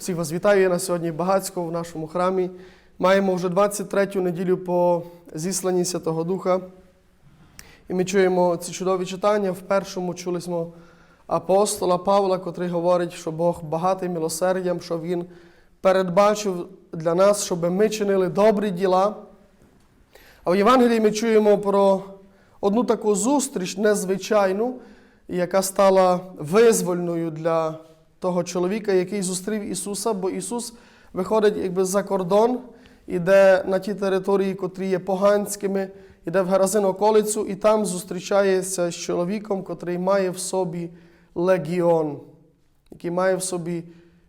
Всіх вас вітаю я на сьогодні багацько в нашому храмі. Маємо вже 23-ю неділю по зісланні Святого Духа. І ми чуємо ці чудові читання. В першому чули ми апостола Павла, котрий говорить, що Бог багатий милосердям, що Він передбачив для нас, щоб ми чинили добрі діла. А в Євангелії ми чуємо про одну таку зустріч незвичайну, яка стала визвольною для того чоловіка, який зустрів Ісуса, бо Ісус виходить якби за кордон, іде на ті території, котрі є поганськими, іде в Гаразин околицю, і там зустрічається з чоловіком, котрий має в собі легіон, який має в собі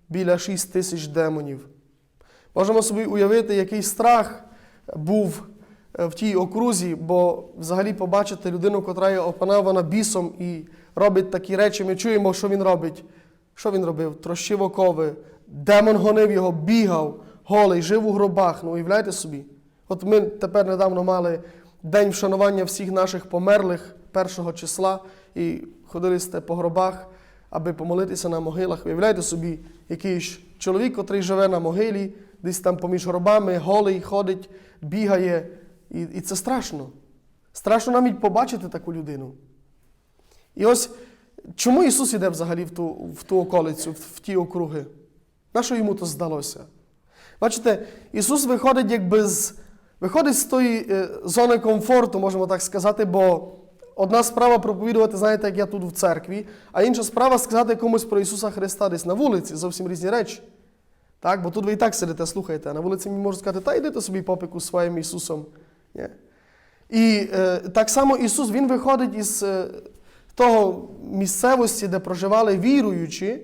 біля 6 тисяч демонів. Можемо собі уявити, який страх був е, в тій окрузі, бо взагалі побачити людину, котра є опанована бісом і робить такі речі, ми чуємо, що він робить. Що він робив? Трощив окови, демон гонив його, бігав, голий, жив у гробах. Ну, уявляєте собі? От ми тепер недавно мали день вшанування всіх наших померлих першого числа і ходили по гробах, аби помолитися на могилах. Уявляєте собі, якийсь чоловік, котрий живе на могилі, десь там поміж гробами, голий, ходить, бігає. І, і це страшно. Страшно навіть побачити таку людину. І ось чому Ісус іде взагалі в ту, в ту околицю, в, ті округи? Нащо йому то здалося? Бачите, Ісус виходить якби з, виходить з тої е, зони комфорту, можемо так сказати, бо одна справа проповідувати, знаєте, як я тут в церкві, а інша справа сказати комусь про Ісуса Христа десь на вулиці, зовсім різні речі. Так? Бо тут ви і так сидите, слухайте, а на вулиці мені можуть сказати, та йдите собі попику з своїм Ісусом. Ні. І е, так само Ісус Він виходить із е, того місцевості, де проживали віруючі,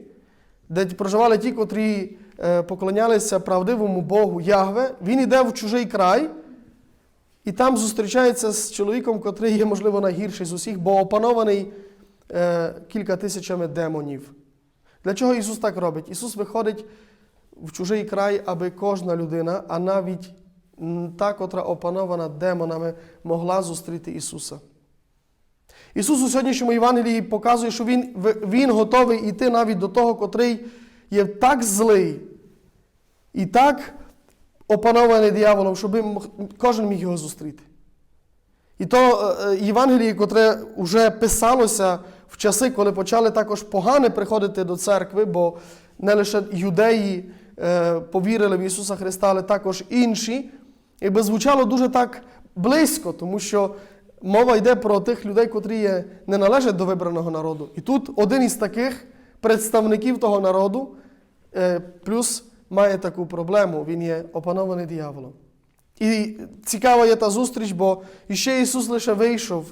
де проживали ті, котрі е, поклонялися правдивому Богу Ягве. Він йде в чужий край і там зустрічається з чоловіком, котрий є, можливо, найгірший з усіх, бо опанований е, кілька тисячами демонів. Для чого Ісус так робить? Ісус виходить в чужий край, аби кожна людина, а навіть та, котра опанована демонами, могла зустріти Ісуса. Ісус у сьогоднішньому Євангелії показує, що Він, він готовий йти навіть до того, котрий є так злий і так опанований дияволом, щоб кожен міг його зустріти. І то е, е, Євангеліє, котре вже писалося в часи, коли почали також погане приходити до церкви, бо не лише юдеї е, повірили в Ісуса Христа, але також інші, якби звучало дуже так близько, тому що мова йде про тих людей, котрі не належать до вибраного народу. І тут один із таких представників того народу, е, плюс має таку проблему, він є опанований дияволом. І цікава є та зустріч, бо іще Ісус лише вийшов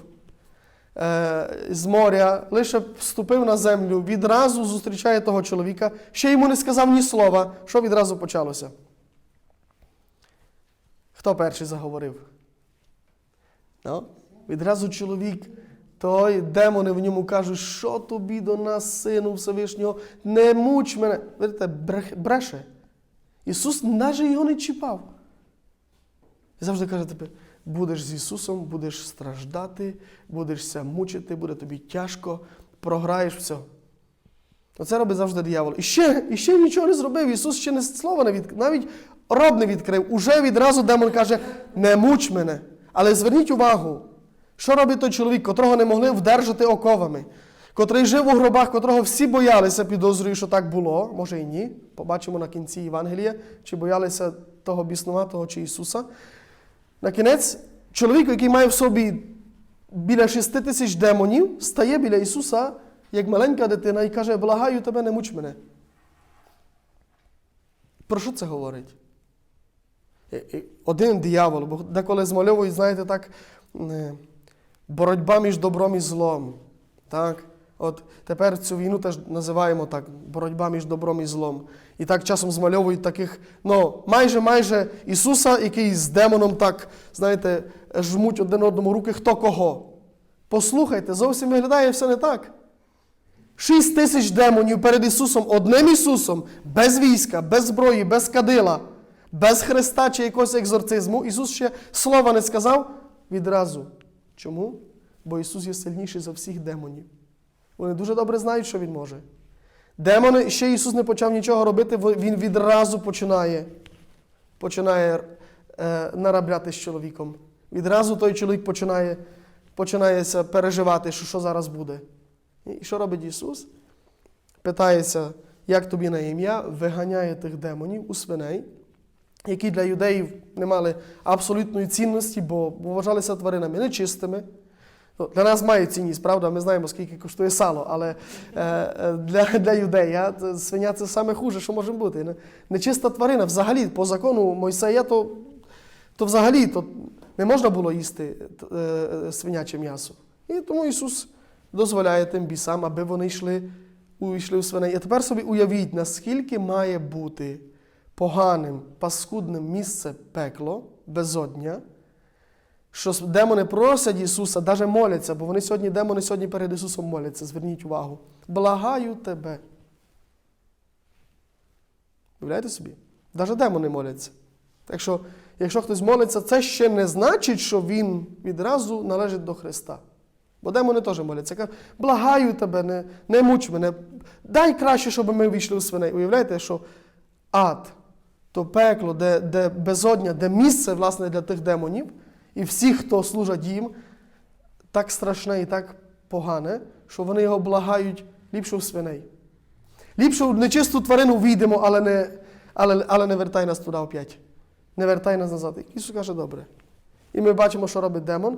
е, з моря, лише вступив на землю, відразу зустрічає того чоловіка, ще йому не сказав ні слова, що відразу почалося. Хто перший заговорив? Ну, відразу чоловік, той демони в ньому кажуть, що тобі до нас, сину Всевишнього, не муч мене. Видите, бреше. Ісус навіть його не чіпав. І завжди каже тобі, будеш з Ісусом, будеш страждати, будешся мучити, буде тобі тяжко, програєш все. Оце робить завжди диявол. І ще, і ще нічого не зробив. Ісус ще не слова не відкрив, навіть роб не відкрив. Уже відразу демон каже, не муч мене. Але зверніть увагу, що робить той чоловік, котрого не могли вдержати оковами, котрий жив у гробах, котрого всі боялися, підозрюю, що так було, може і ні. Побачимо на кінці Євангелія, чи боялися того біснуватого чи Ісуса. На кінець, чоловік, який має в собі біля шести тисяч демонів, стає біля Ісуса, як маленька дитина, і каже: Благаю тебе, не муч мене. Про що це говорить? Е, е, Один диявол, бо деколи змальовують, знаєте, так, е, боротьба між добром і злом. Так? От тепер цю війну теж називаємо так, боротьба між добром і злом. І так часом змальовують таких, ну, майже майже Ісуса, який з демоном так, знаєте, жмуть один одному руки, хто кого. Послухайте, зовсім виглядає все не так. Шість тисяч демонів перед Ісусом, одним Ісусом, без війська, без зброї, без кадила, без Христа чи якогось екзорцизму. Ісус ще слова не сказав відразу. Чому? Бо Ісус є сильніший за всіх демонів. Вони дуже добре знають, що Він може. Демони, ще Ісус не почав нічого робити, Він відразу починає, починає е, наробляти з чоловіком. Відразу той чоловік починає, починається переживати, що, що зараз буде. І що робить Ісус? Питається, як тобі на ім'я, виганяє тих демонів у свиней, які для юдеїв не мали абсолютної цінності, бо вважалися тваринами нечистими. Ну, Для нас має цінність, правда, ми знаємо, скільки коштує сало, але е, е, для, для юдея свиня це саме хуже, що може бути. Нечиста тварина, взагалі, по закону Мойсея, то, то взагалі то не можна було їсти е, свиняче м'ясо. І тому Ісус дозволяє тим бісам, аби вони йшли, у- йшли у свиней. І тепер собі уявіть, наскільки має бути поганим, паскудним місце пекло, безодня, що демони просять Ісуса, навіть моляться, бо вони сьогодні, демони сьогодні перед Ісусом моляться, зверніть увагу. Благаю тебе. Уявляєте собі? Навіть демони моляться. Так що, якщо хтось молиться, це ще не значить, що він відразу належить до Христа. Бо демони теж моляться. Кажуть, благаю тебе, не, не муч мене. Дай краще, щоб ми війшли у свиней. Уявляєте, що ад, то пекло, де, де безодня, де місце власне, для тих демонів, і всіх, хто служать їм, так страшне і так погане, що вони його благають ліпше у свиней. Ліпше в нечисту тварину війдемо, але не, але, але не вертай нас туди опять. Не вертай нас назад. Ісус каже, добре. І ми бачимо, що робить демон.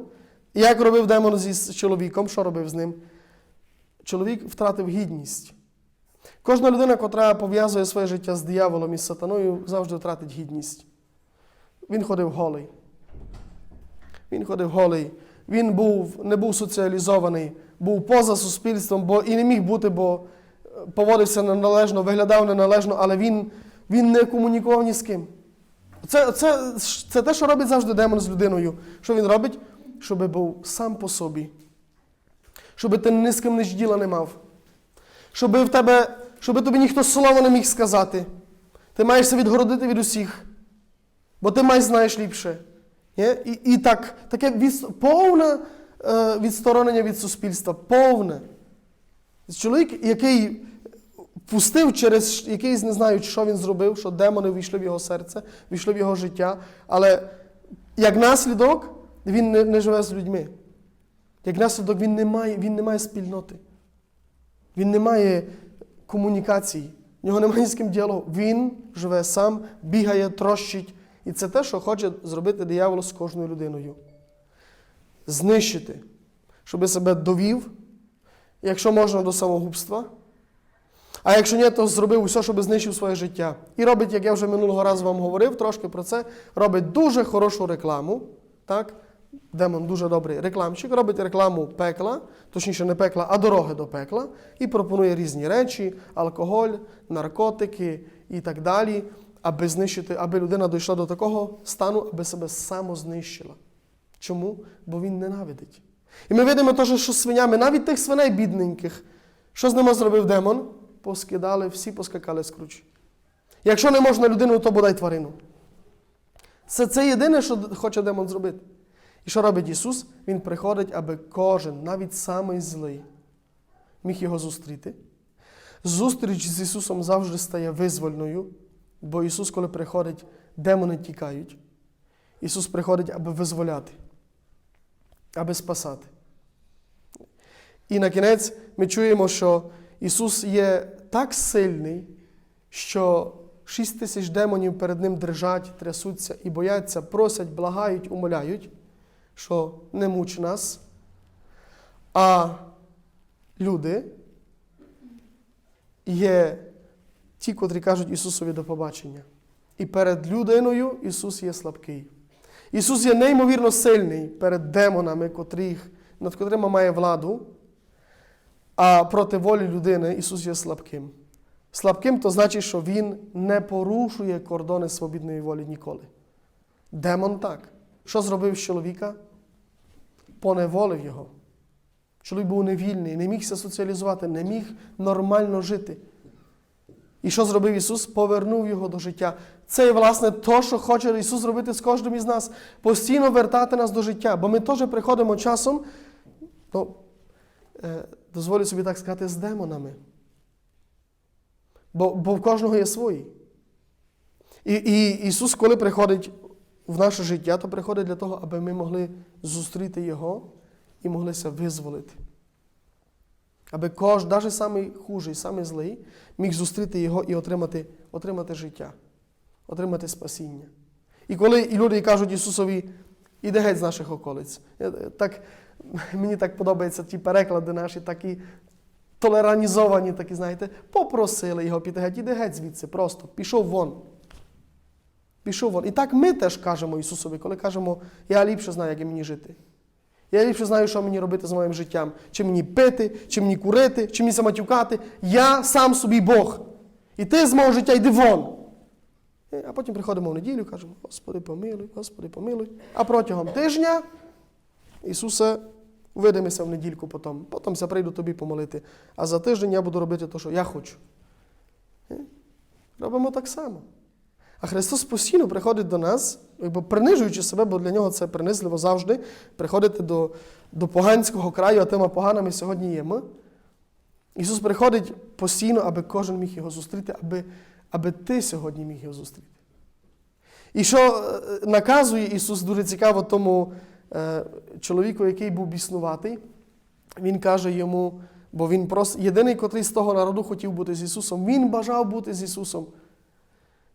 І як робив демон з чоловіком, що робив з ним? Чоловік втратив гідність. Кожна людина, котра пов'язує своє життя з дияволом і з сатаною, завжди втратить гідність. Він ходив голий. Він ходив голий. Він був, не був соціалізований, був поза суспільством, бо і не міг бути, бо е, поводився неналежно, виглядав неналежно, але він, він не комунікував ні з ким. Це, це, це те, що робить завжди демон з людиною. Що він робить? Щоб був сам по собі. Щоб ти ні з ким ніч діла не мав. Щоб в тебе, щоб тобі ніхто слова не міг сказати. Ти маєшся відгородити від усіх. Бо ти маєш знаєш ліпше. І, і так, таке повне е, відсторонення від суспільства, повне. Чоловік, який пустив через якийсь, не знаю, що він зробив, що демони війшли в його серце, війшли в його життя, але як наслідок він не, не живе з людьми. Як наслідок він не має, він не має спільноти. Він не має комунікації, в нього немає з ким діалогу. Він живе сам, бігає, трощить. І це те, що хоче зробити диявол з кожною людиною. Знищити, щоб себе довів, якщо можна, до самогубства. А якщо ні, то зробив усе, щоб знищив своє життя. І робить, як я вже минулого разу вам говорив, трошки про це, робить дуже хорошу рекламу. Так? Демон дуже добрий рекламщик, робить рекламу пекла, точніше не пекла, а дороги до пекла, і пропонує різні речі, алкоголь, наркотики і так далі, аби знищити, аби людина дійшла до такого стану, аби себе самознищила. Чому? Бо він ненавидить. І ми видимо теж, що свинями, навіть тих свиней бідненьких, що з ними зробив демон? Поскидали, всі поскакали з кручі. Якщо не можна людину, то бодай тварину. Це, це єдине, що хоче демон зробити. І що робить Ісус? Він приходить, аби кожен, навіть самий злий, міг його зустріти. Зустріч з Ісусом завжди стає визвольною, бо Ісус, коли приходить, демони тікають. Ісус приходить, аби визволяти, аби спасати. І на кінець ми чуємо, що Ісус є так сильний, що шість тисяч демонів перед Ним дрижать, трясуться і бояться, просять, благають, умоляють, що не муч нас. А люди є ті, котрі кажуть Ісусові до побачення. І перед людиною Ісус є слабкий. Ісус є неймовірно сильний перед демонами, котрих, над котрими має владу, а проти волі людини Ісус є слабким. Слабким то значить, що Він не порушує кордони свобідної волі ніколи. Демон так. Що зробив з чоловіка? Поневолив його. Чоловік був невільний, не мігся соціалізувати, не міг нормально жити. І що зробив Ісус? Повернув його до життя. Це власне, то, що хоче Ісус зробити з кожним із нас. Постійно вертати нас до життя. Бо ми теж приходимо часом, ну, е, дозволю собі так сказати, з демонами. Бо, бо в кожного є свої. І, і Ісус, коли приходить в наше життя, то приходить для того, аби ми могли зустріти Його і моглися визволити. Аби кожен, навіть самий хужий, самий злий, міг зустріти Його і отримати, отримати життя, отримати спасіння. І коли і люди кажуть Ісусові, іди геть з наших околиць. Так, мені так подобаються ті переклади наші, такі толеранізовані, такі, знаєте, попросили його піти геть, іди геть звідси, просто пішов вон. Пішов вон. І так ми теж кажемо Ісусові, коли кажемо, я ліпше знаю, як мені жити. Я ліпше знаю, що мені робити з моїм життям. Чи мені пити, чи мені курити, чи мені самотюкати. Я сам собі Бог. І ти з мого життя йди вон. А потім приходимо в неділю і кажемо, Господи, помилуй, Господи, помилуй. А протягом тижня, Ісусе, видимося в недільку потім. Потім я прийду тобі помолити. А за тиждень я буду робити те, що я хочу. Робимо так само. А Христос постійно приходить до нас, якби принижуючи себе, бо для нього це принизливо завжди, приходити до, до поганського краю, а тими поганими сьогодні є ми. Ісус приходить постійно, аби кожен міг його зустріти, аби, аби ти сьогодні міг його зустріти. І що е, наказує Ісус дуже цікаво тому е, чоловіку, який був біснуватий, Він каже йому, бо він просто єдиний, котрий з того народу хотів бути з Ісусом, Він бажав бути з Ісусом.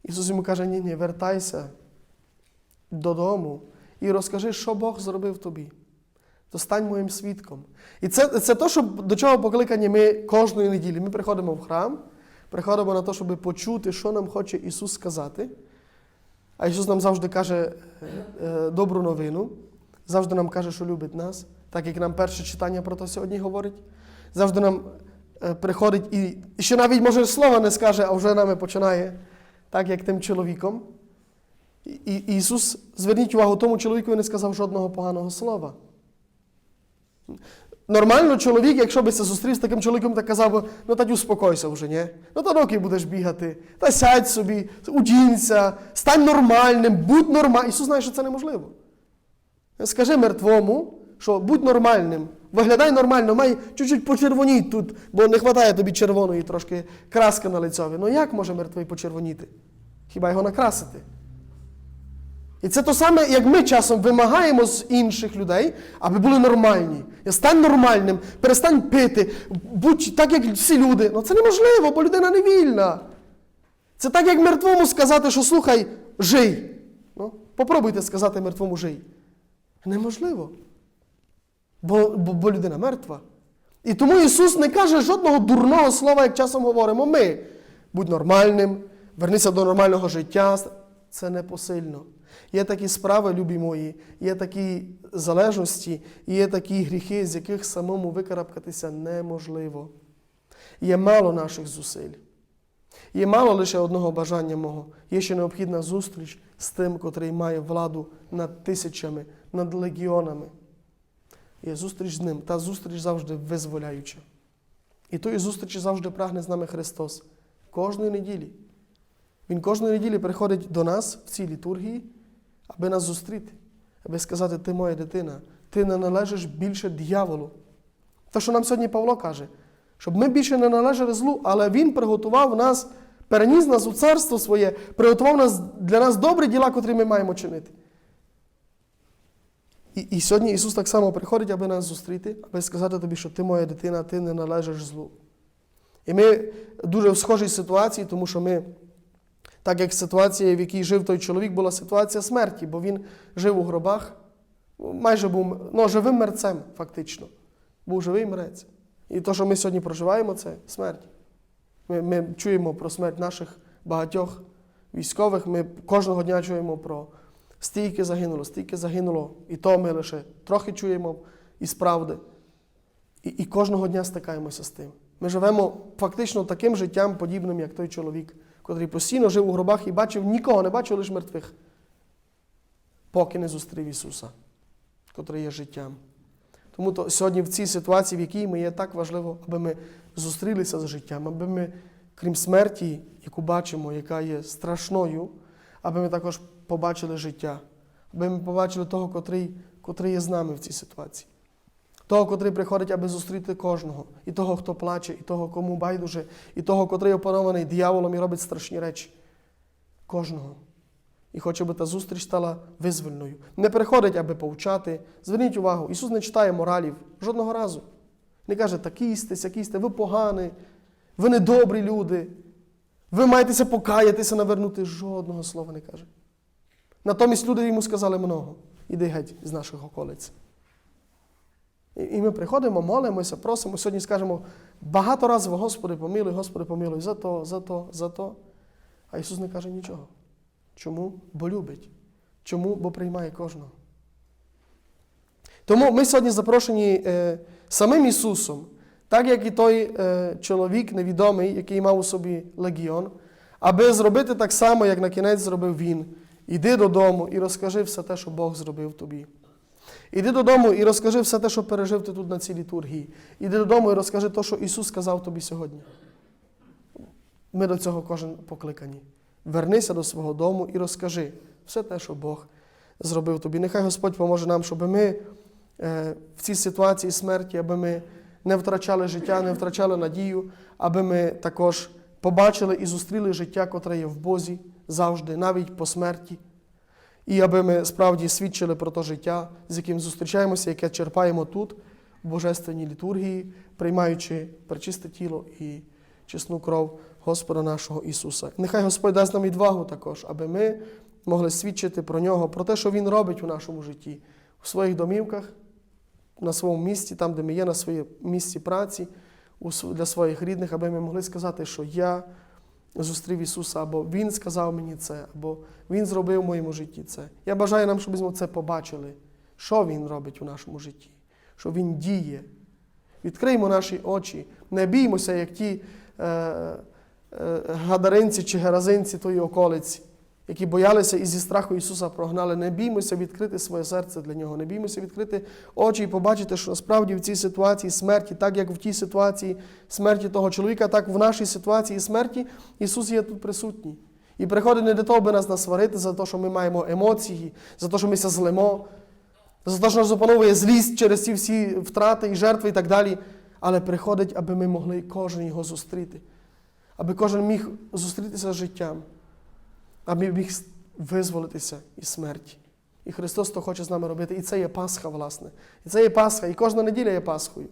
Ісус йому каже, ні, ні, вертайся додому і розкажи, що Бог зробив тобі. То стань моїм свідком. І це, це те, що, до чого покликані ми кожної неділі. Ми приходимо в храм, приходимо на те, щоб почути, що нам хоче Ісус сказати. А Ісус нам завжди каже е, е, добру новину, завжди нам каже, що любить нас, так як нам перше читання про це сьогодні говорить. Завжди нам е, приходить і ще навіть, може, слова не скаже, а вже нами починає, так як тим чоловіком. І, Ісус, зверніть увагу, тому чоловіку не сказав жодного поганого слова. Нормально чоловік, якщо би се зустрів з таким чоловіком, так казав би, ну та успокойся вже, ні? Ну та роки будеш бігати, та сядь собі, удінься, стань нормальним, будь нормальним. Ісус знає, що це неможливо. Скажи мертвому, що будь нормальним, виглядай нормально, май чуть-чуть почервоніть тут, бо не вистачає тобі червоної трошки краски на лицьові. Ну як може мертвий почервоніти? Хіба його накрасити? І це то саме, як ми часом вимагаємо з інших людей, аби були нормальні. Стань нормальним, перестань пити, будь так, як всі люди. Ну це неможливо, бо людина не вільна. Це так, як мертвому сказати, що слухай, жий. Ну, попробуйте сказати мертвому жий. Неможливо. Бо, бо, бо людина мертва. І тому Ісус не каже жодного дурного слова, як часом говоримо ми. Будь нормальним, вернися до нормального життя. Це непосильно. Є такі справи, любі мої, є такі залежності, є такі гріхи, з яких самому викарабкатися неможливо. Є мало наших зусиль. Є мало лише одного бажання мого. Є ще необхідна зустріч з тим, котрий має владу над тисячами, над легіонами. Є зустріч з ним, та зустріч завжди визволяюча. І тої зустрічі завжди прагне з нами Христос. Кожної неділі. Він кожної неділі приходить до нас в цій літургії, аби нас зустріти, аби сказати, ти моя дитина, ти не належиш більше дьяволу. Те, що нам сьогодні Павло каже, щоб ми більше не належали злу, але Він приготував нас, переніс нас у царство своє, приготував нас для нас добрі діла, котрі ми маємо чинити. І, і сьогодні Ісус так само приходить, аби нас зустріти, аби сказати тобі, що ти моя дитина, ти не належиш злу. І ми дуже в схожій ситуації, тому що ми, так як ситуація, в якій жив той чоловік, була ситуація смерті, бо він жив у гробах, майже був ну, живим мерцем, фактично. Був живий мрець. І те, що ми сьогодні проживаємо, це смерть. Ми, ми чуємо про смерть наших багатьох військових, ми кожного дня чуємо про стільки загинуло, стільки загинуло, і то ми лише трохи чуємо із правди. І, і кожного дня стикаємося з тим. Ми живемо фактично таким життям, подібним, як той чоловік, котрий постійно жив у гробах і бачив нікого, не бачив лише мертвих, поки не зустрів Ісуса, котрий є життям. Тому то сьогодні в цій ситуації, в якій ми є так важливо, аби ми зустрілися з життям, аби ми, крім смерті, яку бачимо, яка є страшною, аби ми також побачили життя, аби ми побачили того, котрий, котрий є з нами в цій ситуації. того, котрий приходить, аби зустріти кожного, і того, хто плаче, і того, кому байдуже, і того, котрий опанований дияволом і робить страшні речі. Кожного. І хоче, аби та зустріч стала визвольною. Не приходить, аби повчати. Зверніть увагу, Ісус не читає моралів жодного разу. Не каже, такі сте, сякі сте, ви погані, ви недобрі люди, ви маєтеся покаятися, навернути. Жодного слова не каже. Натомість люди йому сказали много. Іди геть з наших околиць. І ми приходимо, молимося, просимо, сьогодні скажемо багато разів, Господи, помилуй, Господи, помилуй, за то, за то, за то. А Ісус не каже нічого. Чому? Бо любить. Чому? Бо приймає кожного. Тому ми сьогодні запрошені е, самим Ісусом, так як і той е, чоловік невідомий, який мав у собі легіон, аби зробити так само, як на кінець зробив Він. Іди додому і розкажи все те, що Бог зробив тобі. Іди додому і розкажи все те, що пережив ти тут на цій літургії. Іди додому і розкажи те, що Ісус сказав тобі сьогодні. Ми до цього кожен покликані. Вернися до свого дому і розкажи все те, що Бог зробив тобі. Нехай Господь поможе нам, щоб ми е, в цій ситуації смерті, аби ми не втрачали життя, не втрачали надію, аби ми також побачили і зустріли життя, котре є в Бозі завжди, навіть по смерті. І аби ми справді свідчили про те життя, з яким зустрічаємося, яке черпаємо тут, в Божественній літургії, приймаючи пречисте тіло і чесну кров Господа нашого Ісуса. Нехай Господь дасть нам відвагу також, аби ми могли свідчити про Нього, про те, що Він робить у нашому житті, у своїх домівках, на своєму місці, там, де ми є, на своєму місці праці, для своїх рідних, аби ми могли сказати, що я зустрів Ісуса, або Він сказав мені це, або Він зробив в моєму житті це. Я бажаю нам, щоб ми це побачили, що Він робить у нашому житті, що Він діє. Відкриймо наші очі, не біймося, як ті е, е, гадаринці чи геразинці тої околиці, які боялися і зі страху Ісуса прогнали. Не біймося відкрити своє серце для Нього, не біймося відкрити очі і побачити, що насправді в цій ситуації смерті, так як в тій ситуації смерті того чоловіка, так в нашій ситуації смерті Ісус є тут присутній. І приходить не для того, аби нас насварити за те, що ми маємо емоції, за те, що ми злимо, за те, що нас опановує злість через ці всі втрати і жертви і так далі. Але приходить, аби ми могли кожен його зустріти, аби кожен міг зустрітися з життям, аби міг визволитися із смерті. І Христос то хоче з нами робити. І це є Пасха, власне. І це є Пасха, і кожна неділя є Пасхою.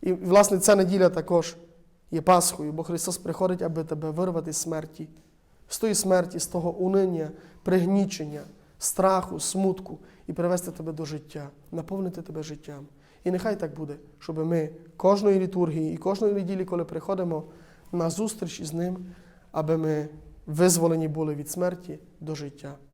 І, власне, ця неділя також є Пасхою, бо Христос приходить, аби тебе вирвати з смерті, з тої смерті, з того униння, пригнічення, страху, смутку і привести тебе до життя, наповнити тебе життям. І нехай так буде, щоб ми кожної літургії і кожної неділі, коли приходимо на зустріч із ним, аби ми визволені були від смерті до життя.